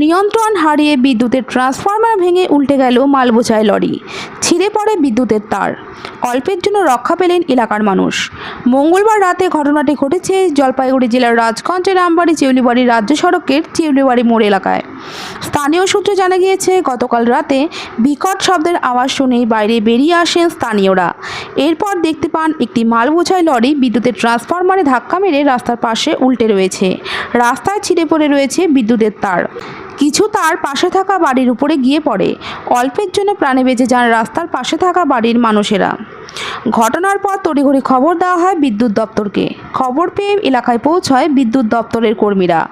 নিয়ন্ত্রণ হারিয়ে বিদ্যুতের ট্রান্সফরমার ভেঙে উল্টে গেল মালবোঝাই লরি। ছিঁড়ে পড়ে বিদ্যুতের তার। অল্পের জন্য রক্ষা পেলেন এলাকার মানুষ। মঙ্গলবার রাতে ঘটনাটি ঘটেছে জলপাইগুড়ি জেলার রাজগঞ্জের আমবাড়ি চিউলিবাড়ি রাজ্য সড়কের চিউলিবাড়ি মোড় এলাকায়। স্থানীয় সূত্রে জানা গিয়েছে, গতকাল রাতে বিকট শব্দের আওয়াজ শুনেই বাইরে বেরিয়ে আসেন স্থানীয়রা। এরপর দেখতে পান একটি মালবোঝাই লরি বিদ্যুতের ট্রান্সফরমারে ধাক্কা মেরে রাস্তার পাশে উল্টে রয়েছে। রাস্তায় ছিঁড়ে পড়ে রয়েছে বিদ্যুতের তার। কিছু তার পাশে থাকা বাড়ির উপরে গিয়ে পড়ে। অল্পের জন্য প্রাণে বেঁচে যান রাস্তার পাশে থাকা বাড়ির মানুষেরা। ঘটনার পর তড়িঘড়ি খবর দেওয়া হয় বিদ্যুৎ দপ্তরকে। খবর পেয়ে এলাকায় পৌঁছায় বিদ্যুৎ দপ্তরের কর্মীরা।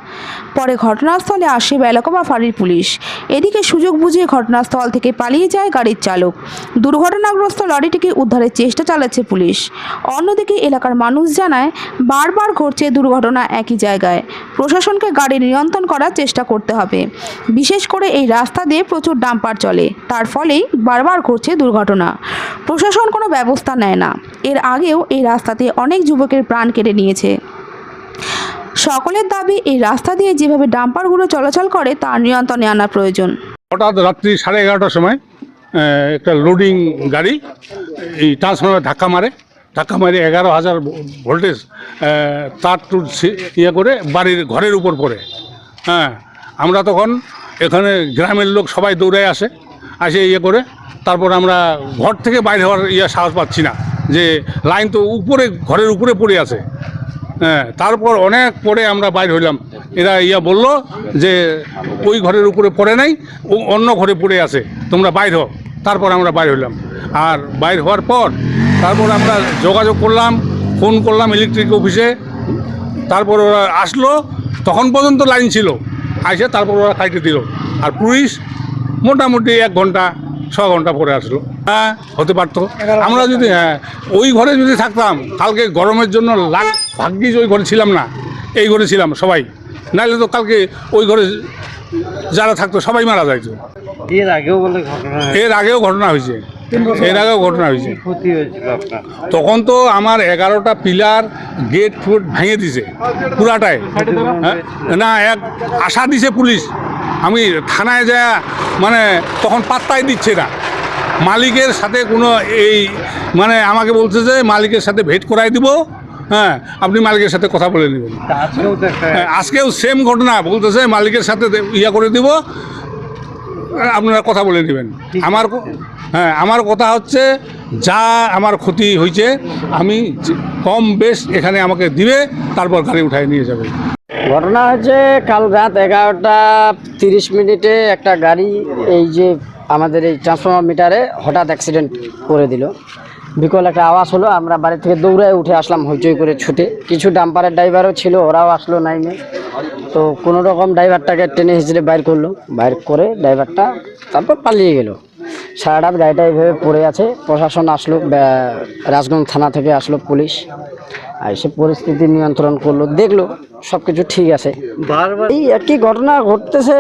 পরে ঘটনাস্থলে আসে বেলাকোবা ফাঁড়ির পুলিশ। এদিকে সুযোগ বুঝে ঘটনাস্থল থেকে পালিয়ে যায় গাড়ির চালক। দুর্ঘটনাগ্রস্ত লরিটিকে উদ্ধারের চেষ্টা চালাচ্ছে পুলিশ। অন্যদিকে এলাকার মানুষ জানায়, বারবার ঘটছে দুর্ঘটনা একই জায়গায়। প্রশাসনকে গাড়ি নিয়ন্ত্রণ করার চেষ্টা করতে হবে। বিশেষ করে এই রাস্তা দিয়ে প্রচুর ডাম্পার চলে। তার ফলেই বারবার ঘটছে দুর্ঘটনা। প্রশাসন কোনো ব্যবস্থা নেয় না। এর আগেও এই রাস্তাতে অনেক যুবকের প্রাণ কেড়ে নিয়েছে। সকলের দাবি, এই রাস্তা দিয়ে যেভাবে ডাম্পারগুলো চলাচল করে, তার নিয়ন্ত্রণে আনা প্রয়োজন। হঠাৎ রাত্রি সাড়ে এগারোটার সময় একটা লোডিং গাড়ি, এই ট্রান্সফরমারে ধাক্কা মারে। ধাক্কা মারে এগারো হাজার ভোল্টেজ তার ছি- ইয়ে করে বাড়ির ঘরের উপর পড়ে। হ্যাঁ আমরা তখন এখানে গ্রামের লোক সবাই দৌড়ে আসে। আসে ইয়ে করে, তারপর আমরা ঘর থেকে বাইরে হওয়ার ইয়ে সাহস পাচ্ছি না, যে লাইন তো উপরে, ঘরের উপরে পড়ে আছে। হ্যাঁ তারপর অনেক পরে আমরা বাইর হইলাম। এরা ইয়া বলল যে ওই ঘরের উপরে পড়ে নাই, ও অন্য ঘরে পড়ে আছে, তোমরা বাইর হও। তারপর আমরা বাইর হইলাম। আর বাইর হওয়ার পর, তারপর আমরা যোগাযোগ করলাম, ফোন করলাম ইলেকট্রিক অফিসে তারপর ওরা আসলো, তখন পর্যন্ত লাইন ছিল। আসে তারপর ওরা কাইটে দিল। আর পুলিশ মোটামুটি এক ঘণ্টা ছ ঘণ্টা পরে আসলো। হ্যাঁ হতে পারতো। আমরা যদি হ্যাঁ ওই ঘরে যদি থাকতাম কালকে গরমের জন্য লাগ ভাগ্যিস ওই ঘরে ছিলাম না। এই ঘরে ছিলাম সবাই। নাহলে তো কালকে ওই ঘরে যারা থাকতো সবাই মারা যাইতো। এর আগেও ঘটনা এর আগেও ঘটনা হয়েছে। এর আগেও ঘটনা হয়েছে। তখন তো আমার এগারোটা পিলার গেট ফুট ভেঙে দিছে পুরাটাই হ্যাঁ? না এক আশা দিছে পুলিশ। আমি থানায় যা মানে তখন পাত্তাই দিচ্ছে না। মালিকের সাথে কোনো এই মানে আমাকে বলছে যে মালিকের সাথে ভেট করাই দিব হ্যাঁ আপনি মালিকের সাথে কথা বলে নেবেন। আজকেও হ্যাঁ, আজকেও সেম ঘটনা বলতেছে মালিকের সাথে ইয়া করে দিব আপনারা কথা বলে নেবেন। আমার হ্যাঁ আমার কথা হচ্ছে যা আমার ক্ষতি হয়েছে আমি কম বেশ এখানে আমাকে দিবে তারপর গাড়ি উঠায় নিয়ে যাবে। ঘটনা হচ্ছে কাল রাত এগারোটা তিরিশ মিনিটে একটা গাড়ি এই যে আমাদের এই ট্রান্সফর্মার মিটারে হঠাৎ অ্যাক্সিডেন্ট করে দিল। বিকল একটা আওয়াজ হলো, আমরা বাড়ি থেকে দৌড়ায় উঠে আসলাম হইচই করে ছুটে। কিছু ডাম্পারের ড্রাইভারও ছিল, ওরাও আসলো নাইমে তো কোনো রকম ড্রাইভারটাকে টেনে হিসেবে বাইর করল, বাইর করে ড্রাইভারটা তারপর পালিয়ে গেল। সারা রাত গাড়িটা এইভাবে পড়ে আছে। প্রশাসন আসলো রাজগঞ্জ থানা থেকে আসলো পুলিশ। আর সে পরিস্থিতি নিয়ন্ত্রণ করল দেখল সব কিছু ঠিক আছে। বারবার এই একই ঘটনা ঘটতেছে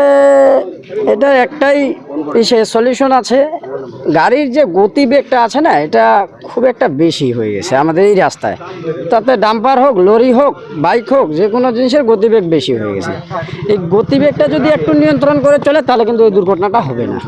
এটা একটাই সে সলিউশন আছে। গাড়ির যে গতিবেগটা আছে না এটা খুব একটা বেশি হয়ে গেছে আমাদের এই রাস্তায়। তাতে ডাম্পার হোক লরি হোক বাইক হোক যে কোনো জিনিসের গতিবেগ বেশি হয়ে গেছে। এই গতিবেগটা যদি একটু নিয়ন্ত্রণ করে চলে তাহলে কিন্তু ওই দুর্ঘটনাটা হবে না।